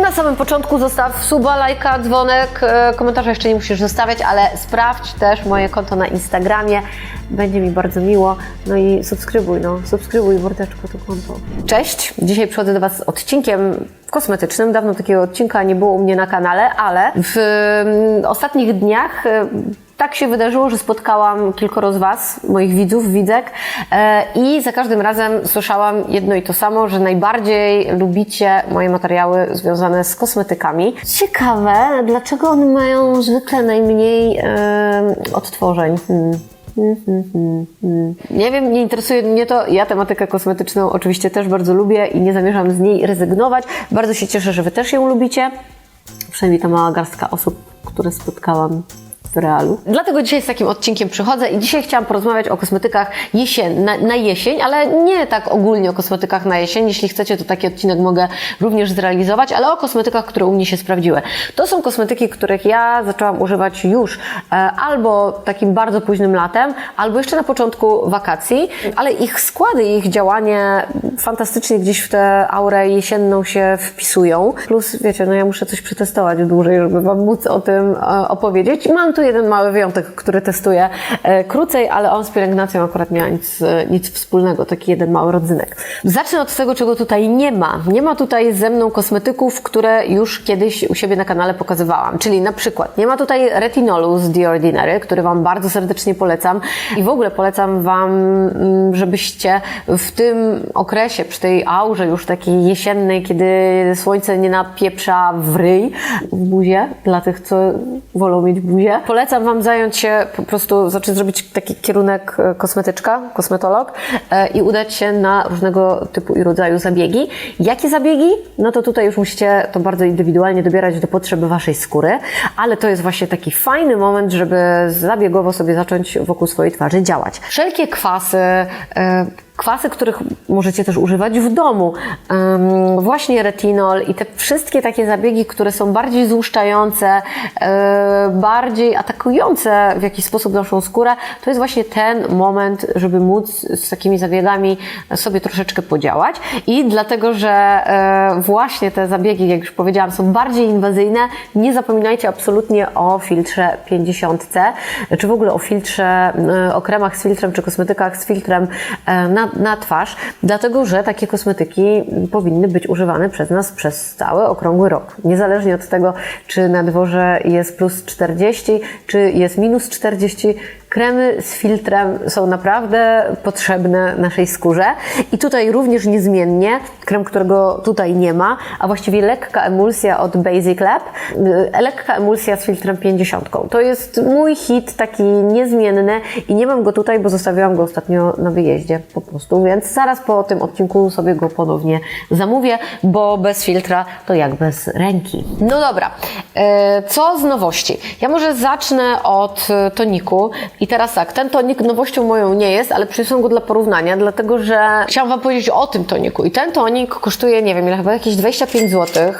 Na samym początku zostaw suba, lajka, dzwonek, e, komentarza jeszcze nie musisz zostawiać, ale sprawdź też moje konto na Instagramie. Będzie mi bardzo miło. No i subskrybuj, no, subskrybuj mordeczko to konto. Cześć, dzisiaj przychodzę do Was z odcinkiem kosmetycznym. Dawno takiego odcinka nie było u mnie na kanale, ale w ostatnich dniach tak się wydarzyło, że spotkałam kilkoro z Was, moich widzów, widzek e, i za każdym razem słyszałam jedno i to samo, że najbardziej lubicie moje materiały związane z kosmetykami. Ciekawe, dlaczego one mają zwykle najmniej e, odtworzeń. Hmm. Hmm, hmm, hmm. Nie wiem, nie interesuje mnie to. Ja tematykę kosmetyczną oczywiście też bardzo lubię i nie zamierzam z niej rezygnować. Bardzo się cieszę, że Wy też ją lubicie. Przynajmniej ta mała garstka osób, które spotkałam w realu. Dlatego dzisiaj z takim odcinkiem przychodzę i dzisiaj chciałam porozmawiać o kosmetykach jesień, na, na jesień, ale nie tak ogólnie o kosmetykach na jesień. Jeśli chcecie, to taki odcinek mogę również zrealizować, ale o kosmetykach, które u mnie się sprawdziły. To są kosmetyki, których ja zaczęłam używać już e, albo takim bardzo późnym latem, albo jeszcze na początku wakacji, ale ich składy, ich działanie fantastycznie gdzieś w tę aurę jesienną się wpisują. Plus, wiecie, no ja muszę coś przetestować dłużej, żeby Wam móc o tym e, opowiedzieć. Mam tu jeden mały wyjątek, który testuję e, krócej, ale on z pielęgnacją akurat nie ma nic, e, nic wspólnego, taki jeden mały rodzynek. Zacznę od tego, czego tutaj nie ma. Nie ma tutaj ze mną kosmetyków, które już kiedyś u siebie na kanale pokazywałam, czyli na przykład nie ma tutaj retinolu z The Ordinary, który Wam bardzo serdecznie polecam i w ogóle polecam Wam, mm, żebyście w tym okresie, przy tej aurze już takiej jesiennej, kiedy słońce nie napieprza w ryj, w buzię, dla tych, co wolą mieć buzię, polecam Wam zająć się po prostu, znaczy zrobić taki kierunek e, kosmetyczka, kosmetolog e, i udać się na różnego typu i rodzaju zabiegi. Jakie zabiegi? No to tutaj już musicie to bardzo indywidualnie dobierać do potrzeby Waszej skóry, ale to jest właśnie taki fajny moment, żeby zabiegowo sobie zacząć wokół swojej twarzy działać. Wszelkie kwasy, e, kwasy, których możecie też używać w domu. Właśnie retinol i te wszystkie takie zabiegi, które są bardziej złuszczające, yy, bardziej atakujące w jakiś sposób naszą skórę, to jest właśnie ten moment, żeby móc z takimi zabiegami sobie troszeczkę podziałać. I dlatego, że yy, właśnie te zabiegi, jak już powiedziałam, są bardziej inwazyjne, nie zapominajcie absolutnie o filtrze 50, czy w ogóle o filtrze, yy, o kremach z filtrem, czy kosmetykach z filtrem na, na twarz, dlatego że takie kosmetyki powinny być używane przez nas przez cały okrągły rok. Niezależnie od tego, czy na dworze jest plus 40, czy jest minus 40, kremy z filtrem są naprawdę potrzebne naszej skórze. I tutaj również niezmiennie, krem, którego tutaj nie ma, a właściwie lekka emulsja od Basic Lab, y, lekka emulsja z filtrem 50. To jest mój hit, taki niezmienny i nie mam go tutaj, bo zostawiłam go ostatnio na wyjeździe po prostu, więc zaraz po tym odcinku sobie go ponownie zamówię, bo bez filtra to jak bez ręki. No dobra, e, co z nowości? Ja może zacznę od e, toniku i teraz tak, ten tonik nowością moją nie jest, ale przyniosłam go dla porównania, dlatego że chciałam Wam powiedzieć o tym toniku i ten tonik kosztuje, nie wiem, ile chyba jakieś 25 zł.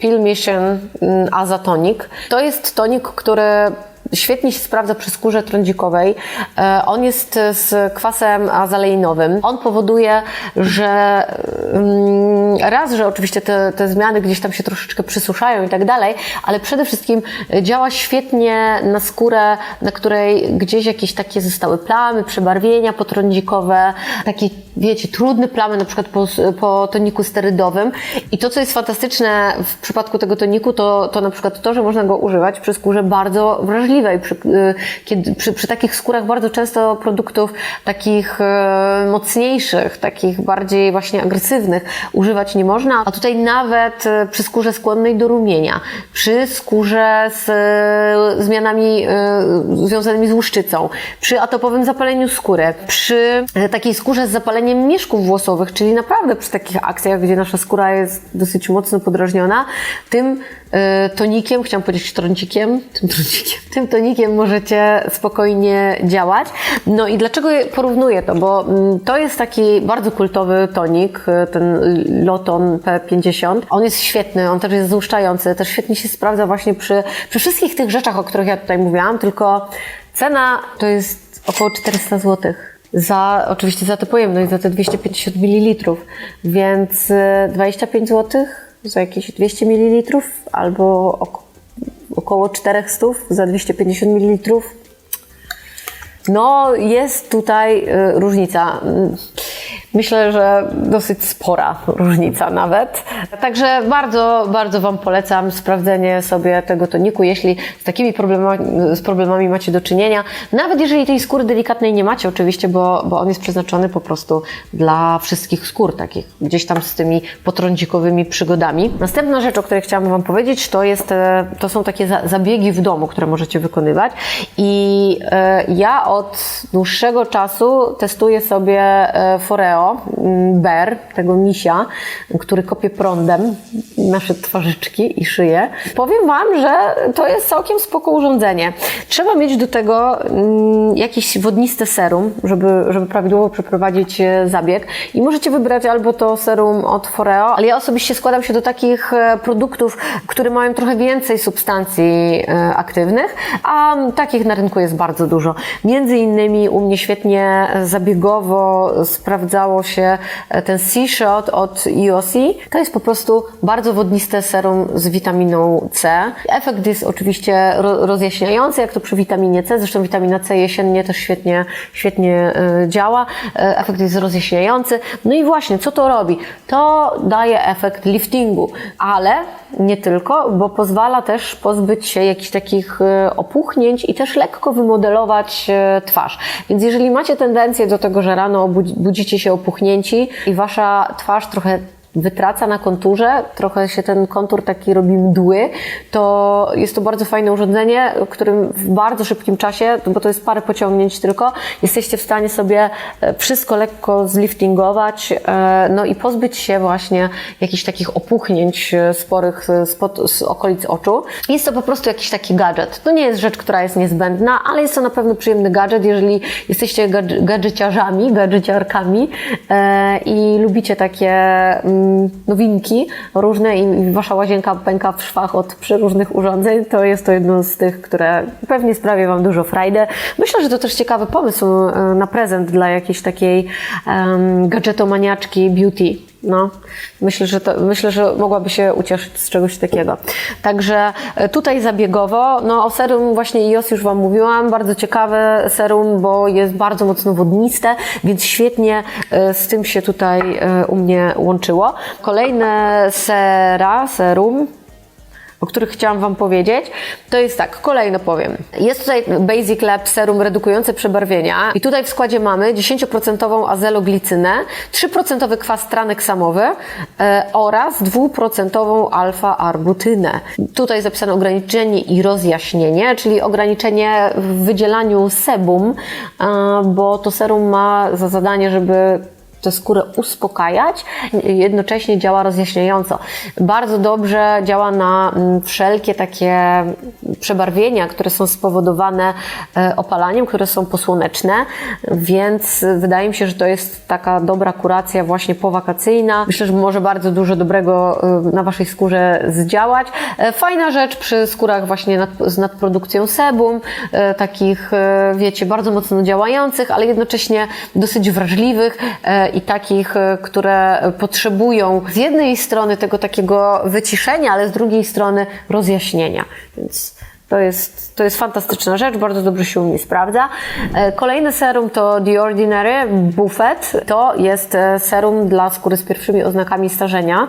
Peel Mission mm, Azatonik. To jest tonik, który świetnie się sprawdza przy skórze trądzikowej. E, On jest z kwasem azaleinowym. On powoduje, że raz, że oczywiście te, te zmiany gdzieś tam się troszeczkę przysuszają i tak dalej, ale przede wszystkim działa świetnie na skórę, na której gdzieś jakieś takie zostały plamy, przebarwienia potrądzikowe, takie, wiecie, trudne plamy na przykład po, po toniku sterydowym. I to, co jest fantastyczne w przypadku tego toniku, to, to na przykład to, że można go używać przy skórze bardzo wrażliwej. Przy, y, kiedy, przy, przy takich skórach bardzo często produktów takich e, mocniejszych, takich bardziej właśnie agresywnych używać nie można, a tutaj nawet e, przy skórze skłonnej do rumienia, przy skórze z e, zmianami e, związanymi z łuszczycą, przy atopowym zapaleniu skóry, przy takiej skórze z zapaleniem mieszków włosowych, czyli naprawdę przy takich akcjach, gdzie nasza skóra jest dosyć mocno podrażniona, tym tonikiem, chciałam powiedzieć trącikiem, tym trącikiem, tym tonikiem możecie spokojnie działać. No i dlaczego porównuję to? Bo mm, to jest taki bardzo kultowy tonik, e, ten Loton P50. On jest świetny, on też jest złuszczający, też świetnie się sprawdza właśnie przy, przy wszystkich tych rzeczach, o których ja tutaj mówiłam, tylko cena to jest około 400 zł. Za, oczywiście za tę pojemność, za te 250 ml, więc e, 25 zł za jakieś 200 ml albo ok- około 400 za 250 ml. No, jest tutaj y, różnica. Myślę, że dosyć spora różnica nawet. Także bardzo, bardzo Wam polecam sprawdzenie sobie tego toniku, jeśli z takimi problemami, z problemami macie do czynienia. Nawet jeżeli tej skóry delikatnej nie macie, oczywiście, bo, bo on jest przeznaczony po prostu dla wszystkich skór, takich gdzieś tam z tymi potrądzikowymi przygodami. Następna rzecz, o której chciałam Wam powiedzieć, to, jest, e, to są takie za- zabiegi w domu, które możecie wykonywać. I e, ja od dłuższego czasu testuję sobie e, Foreo mm, Bear, tego misia, który kopie prądem nasze twarzyczki i szyję. Powiem Wam, że to jest całkiem spoko urządzenie. Trzeba mieć do tego mm, jakieś wodniste serum, żeby, żeby prawidłowo przeprowadzić e, zabieg. I możecie wybrać albo to serum od Foreo, ale ja osobiście składam się do takich e, produktów, które mają trochę więcej substancji e, aktywnych, a takich na rynku jest bardzo dużo. Między innymi u mnie świetnie zabiegowo sprawdzało się e, ten C-Shot od EOC. To jest po prostu bardzo wodniste serum z witaminą C. Efekt jest oczywiście ro- rozjaśniający, jak to przy witaminie C. Zresztą witamina C jesiennie też świetnie, świetnie e, działa. E, Efekt jest rozjaśniający. No i właśnie, co to robi? To daje efekt liftingu, ale nie tylko, bo pozwala też pozbyć się jakichś takich e, opuchnięć i też lekko wymodelować e, twarz. Więc jeżeli macie tendencję do tego, że rano budzicie się opuchnięci i wasza twarz trochę wytraca na konturze, trochę się ten kontur taki robi mdły, to jest to bardzo fajne urządzenie, którym w bardzo szybkim czasie, bo to jest parę pociągnięć tylko, jesteście w stanie sobie e, wszystko lekko zliftingować, e, no i pozbyć się właśnie jakichś takich opuchnięć e, sporych spod, z okolic oczu. Jest to po prostu jakiś taki gadżet. To nie jest rzecz, która jest niezbędna, ale jest to na pewno przyjemny gadżet, jeżeli jesteście gadż- gadżeciarzami, gadżeciarkami i lubicie takie mm, nowinki różne i, wasza łazienka pęka w szwach od przeróżnych urządzeń, to jest to jedno z tych, które pewnie sprawi wam dużo frajdy. Myślę, że to też ciekawy pomysł e, na prezent dla jakiejś takiej gadżetomaniaczki beauty. No, myślę, że to, myślę, że mogłaby się ucieszyć z czegoś takiego. Także e, tutaj zabiegowo, no o serum właśnie IOS już Wam mówiłam, bardzo ciekawe serum, bo jest bardzo mocno wodniste, więc świetnie e, z tym się tutaj e, u mnie łączyło. Kolejne sera, serum, o których chciałam Wam powiedzieć, to jest tak, kolejno powiem. Jest tutaj Basic Lab serum redukujące przebarwienia i tutaj w składzie mamy 10% azeloglicynę, 3% kwas traneksamowy e, oraz 2% alfa-arbutynę. Tutaj jest zapisane ograniczenie i rozjaśnienie, czyli ograniczenie w wydzielaniu sebum, e, bo to serum ma za zadanie, żeby tę skórę uspokajać, jednocześnie działa rozjaśniająco. Bardzo dobrze działa na mm, wszelkie takie przebarwienia, które są spowodowane e, opalaniem, które są posłoneczne, więc wydaje mi się, że to jest taka dobra kuracja właśnie powakacyjna. Myślę, że może bardzo dużo dobrego e, na Waszej skórze zdziałać. E, Fajna rzecz przy skórach właśnie nad, z nadprodukcją sebum, takich, wiecie, bardzo mocno działających, ale jednocześnie dosyć wrażliwych i takich, e, które potrzebują z jednej strony tego takiego wyciszenia, ale z drugiej strony rozjaśnienia. Więc to jest, to jest fantastyczna rzecz, bardzo dobrze się u mnie sprawdza. E, Kolejny serum to The Ordinary Buffet. To jest e, serum dla skóry z pierwszymi oznakami starzenia,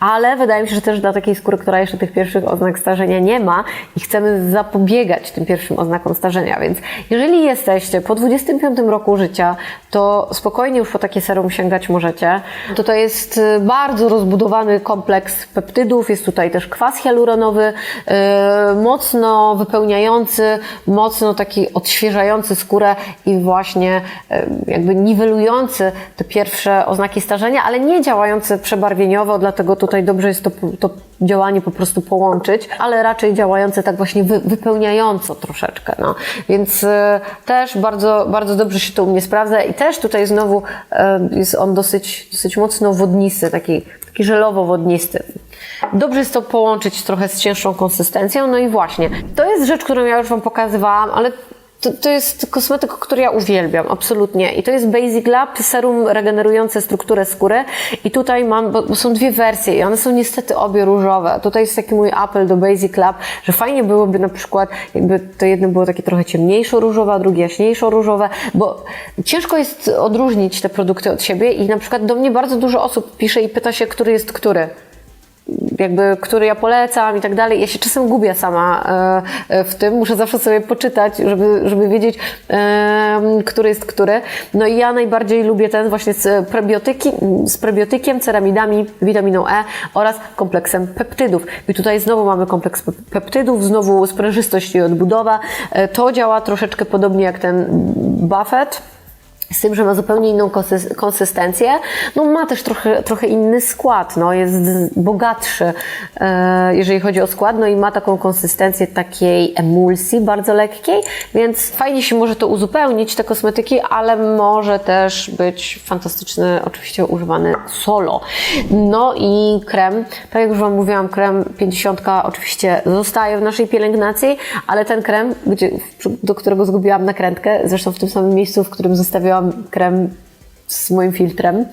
ale wydaje mi się, że też dla takiej skóry, która jeszcze tych pierwszych oznak starzenia nie ma i chcemy zapobiegać tym pierwszym oznakom starzenia. Więc jeżeli jesteście po 25 roku życia, to spokojnie już po takie serum sięgać możecie. To to jest e, bardzo rozbudowany kompleks peptydów, jest tutaj też kwas hialuronowy, e, mocno wypełniający, mocno taki odświeżający skórę i właśnie e, jakby niwelujący te pierwsze oznaki starzenia, ale nie działający przebarwieniowo, dlatego tutaj dobrze jest to, to działanie po prostu połączyć, ale raczej działające tak właśnie wy, wypełniająco troszeczkę. No. Więc e, też bardzo, bardzo dobrze się to u mnie sprawdza i też tutaj znowu e, jest on dosyć, dosyć mocno wodnisty, taki, taki żelowo-wodnisty. Dobrze jest to połączyć trochę z cięższą konsystencją, no i właśnie, to jest rzecz, którą ja już Wam pokazywałam, ale to, to jest kosmetyk, który ja uwielbiam, absolutnie. I to jest Basic Lab, serum regenerujące strukturę skóry. I tutaj mam, bo, bo są dwie wersje i one są niestety obie różowe. Tutaj jest taki mój apel do Basic Lab, że fajnie byłoby na przykład, jakby to jedno było takie trochę ciemniejszo różowe, a drugie jaśniejszo różowe, bo ciężko jest odróżnić te produkty od siebie i na przykład do mnie bardzo dużo osób pisze i pyta się, który jest który jakby, który ja polecam i tak dalej. Ja się czasem gubię sama e, w tym. Muszę zawsze sobie poczytać, żeby, żeby wiedzieć, e, który jest który. No i ja najbardziej lubię ten właśnie z, prebiotyki, z prebiotykiem, ceramidami, witaminą E oraz kompleksem peptydów. I tutaj znowu mamy kompleks pe- peptydów, znowu sprężystość i odbudowa. E, To działa troszeczkę podobnie jak ten Buffett. Z tym, że ma zupełnie inną konsys- konsystencję. No ma też trochę, trochę inny skład, no jest bogatszy, e, jeżeli chodzi o skład, no i ma taką konsystencję takiej emulsji bardzo lekkiej, więc fajnie się może to uzupełnić, te kosmetyki, ale może też być fantastyczny, oczywiście używany solo. No i krem, tak jak już Wam mówiłam, krem 50 oczywiście zostaje w naszej pielęgnacji, ale ten krem, gdzie, do którego zgubiłam nakrętkę, zresztą w tym samym miejscu, w którym zostawiłam krem z moim filtrem,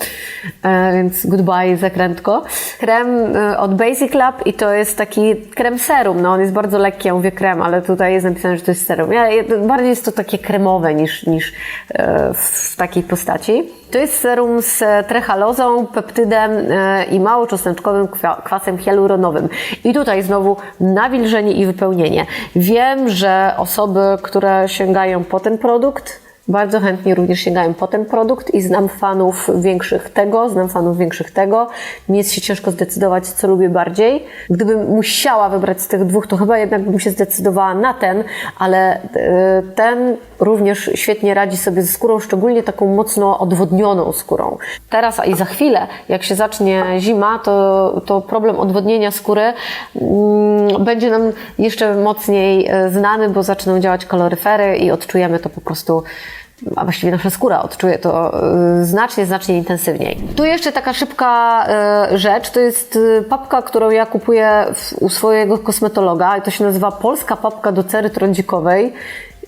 e, więc goodbye zakrętko. Krem e, od Basic Lab i to jest taki krem serum, no on jest bardzo lekki, ja mówię krem, ale tutaj jest napisane, że to jest serum. Ja, bardziej jest to takie kremowe niż, niż e, w takiej postaci. To jest serum z trechalozą, peptydem i małoczosneczkowym kwa- kwasem hialuronowym. I tutaj znowu nawilżenie i wypełnienie. Wiem, że osoby, które sięgają po ten produkt, bardzo chętnie również sięgają po ten produkt i znam fanów większych tego, znam fanów większych tego. Mi jest się ciężko zdecydować, co lubię bardziej. Gdybym musiała wybrać z tych dwóch, to chyba jednak bym się zdecydowała na ten, ale e, ten również świetnie radzi sobie ze skórą, szczególnie taką mocno odwodnioną skórą. Teraz, a i za chwilę, jak się zacznie zima, to, to problem odwodnienia skóry mm, będzie nam jeszcze mocniej e, znany, bo zaczną działać kaloryfery i odczujemy to po prostu a właściwie nasza skóra odczuje to y, znacznie, znacznie intensywniej. Tu jeszcze taka szybka y, rzecz, to jest y, papka, którą ja kupuję u swojego kosmetologa i to się nazywa Polska Papka do cery trądzikowej.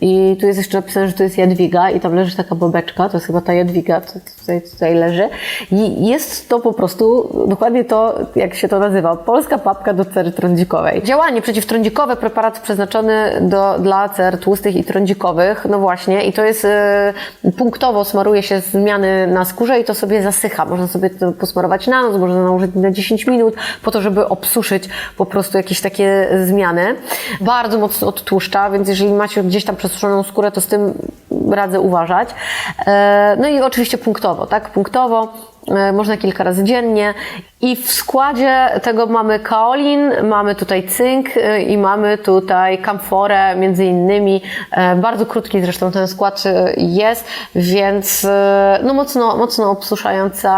I tu jest jeszcze napisane, że to jest jadwiga i tam leży taka bobeczka, to jest chyba ta jadwiga, co tutaj, tutaj leży. I jest to po prostu dokładnie to, jak się to nazywa, polska papka do cery trądzikowej. Działanie przeciwtrądzikowe, preparat przeznaczony do, dla cer tłustych i trądzikowych, no właśnie, i to jest e, punktowo smaruje się zmiany na skórze i to sobie zasycha. Można sobie to posmarować na noc, można nałożyć na 10 minut, po to, żeby obsuszyć po prostu jakieś takie zmiany. Bardzo mocno odtłuszcza, więc jeżeli macie gdzieś tam przesuszoną skórę, to z tym radzę uważać. E, No i oczywiście punktowo, tak? Punktowo można kilka razy dziennie. I w składzie tego mamy kaolin, mamy tutaj cynk e, i mamy tutaj kamforę między innymi. E, Bardzo krótki zresztą ten skład e, jest, więc e, no mocno, mocno obsuszająca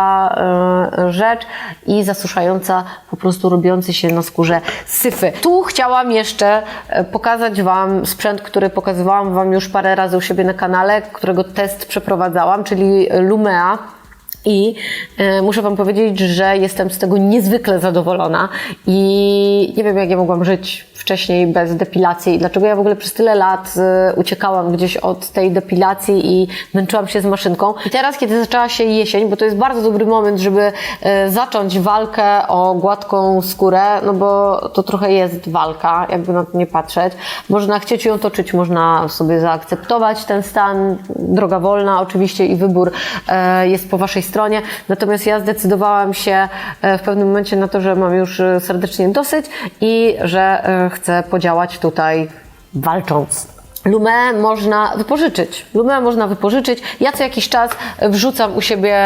e, rzecz i zasuszająca po prostu robiący się na skórze syfy. Tu chciałam jeszcze e, pokazać Wam sprzęt, który pokazywałam Wam już parę razy u siebie na kanale, którego test przeprowadzałam, czyli Lumea. I e, muszę Wam powiedzieć, że jestem z tego niezwykle zadowolona i nie wiem, jak ja mogłam żyć wcześniej bez depilacji dlaczego ja w ogóle przez tyle lat e, uciekałam gdzieś od tej depilacji i męczyłam się z maszynką. I teraz, kiedy zaczęła się jesień, bo to jest bardzo dobry moment, żeby e, zacząć walkę o gładką skórę, no bo to trochę jest walka, jakby na to nie patrzeć. Można chcieć ją toczyć, można sobie zaakceptować ten stan, droga wolna oczywiście i wybór jest po Waszej stronie. Natomiast ja zdecydowałam się e, w pewnym momencie na to, że mam już e, serdecznie dosyć i że e, chcę podziałać tutaj walcząc. Lumę można wypożyczyć. Lumę można wypożyczyć. Ja co jakiś czas wrzucam u siebie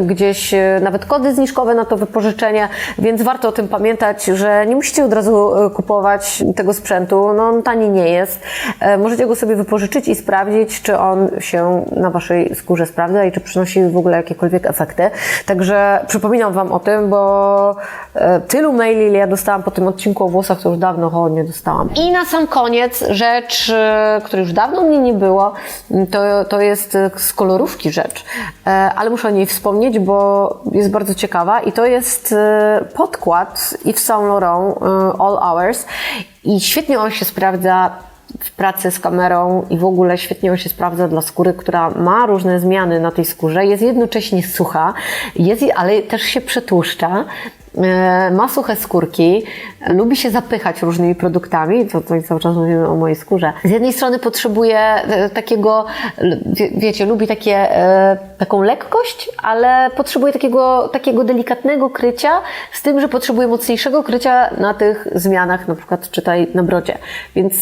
gdzieś e, nawet kody zniżkowe na to wypożyczenie, więc warto o tym pamiętać, że nie musicie od razu e, kupować tego sprzętu. No on tani nie jest. E, Możecie go sobie wypożyczyć i sprawdzić, czy on się na waszej skórze sprawdza i czy przynosi w ogóle jakiekolwiek efekty. Także przypominam wam o tym, bo tylu maili, ile ja dostałam po tym odcinku o włosach, to już dawno ho, nie dostałam. I na sam koniec rzecz, której już dawno mnie nie było, m, to, to jest e, z kolorówki rzecz, E, ale muszę o niej wspomnieć, bo jest bardzo ciekawa i to jest e, podkład Yves Saint Laurent All Hours i świetnie on się sprawdza pracy z kamerą i w ogóle świetnie on się sprawdza dla skóry, która ma różne zmiany na tej skórze, jest jednocześnie sucha, jest, ale też się przetłuszcza. e, Ma suche skórki, lubi się zapychać różnymi produktami, to tutaj cały czas mówimy o mojej skórze. Z jednej strony potrzebuje e, takiego, wie- wiecie, lubi takie, e, taką lekkość, ale potrzebuje takiego, takiego delikatnego krycia, z tym, że potrzebuje mocniejszego krycia na tych zmianach, na przykład czytaj na brodzie. Więc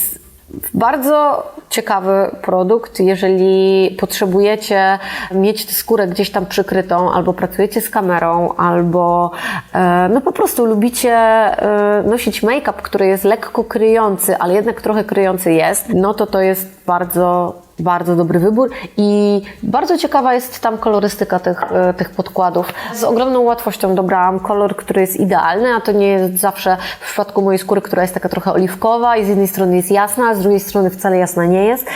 bardzo ciekawy produkt, jeżeli potrzebujecie mieć tę skórę gdzieś tam przykrytą, albo pracujecie z kamerą, albo e, no po prostu lubicie e, nosić make-up, który jest lekko kryjący, ale jednak trochę kryjący jest, no to to jest bardzo bardzo dobry wybór i bardzo ciekawa jest tam kolorystyka tych, e, tych podkładów. Z ogromną łatwością dobrałam kolor, który jest idealny, a to nie jest zawsze w przypadku mojej skóry, która jest taka trochę oliwkowa i z jednej strony jest jasna, a z drugiej strony wcale jasna nie jest.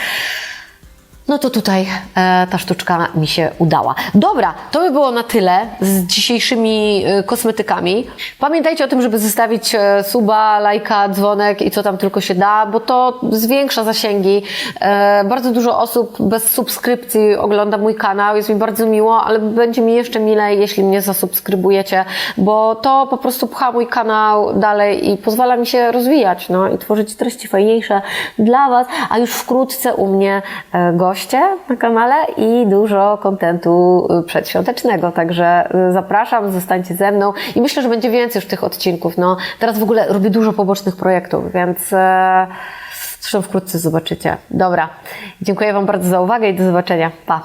No to tutaj e, ta sztuczka mi się udała. Dobra, to by było na tyle z dzisiejszymi e, kosmetykami. Pamiętajcie o tym, żeby zostawić e, suba, lajka, dzwonek i co tam tylko się da, bo to zwiększa zasięgi. E, bardzo dużo osób bez subskrypcji ogląda mój kanał, jest mi bardzo miło, ale będzie mi jeszcze milej, jeśli mnie zasubskrybujecie, bo to po prostu pcha mój kanał dalej i pozwala mi się rozwijać no, i tworzyć treści fajniejsze dla Was, a już wkrótce u mnie e, goście na kanale i dużo kontentu y, przedświątecznego, także y, zapraszam, zostańcie ze mną i myślę, że będzie więcej już tych odcinków. No, teraz w ogóle robię dużo pobocznych projektów, więc e, zresztą wkrótce zobaczycie. Dobra, dziękuję Wam bardzo za uwagę i do zobaczenia. Pa!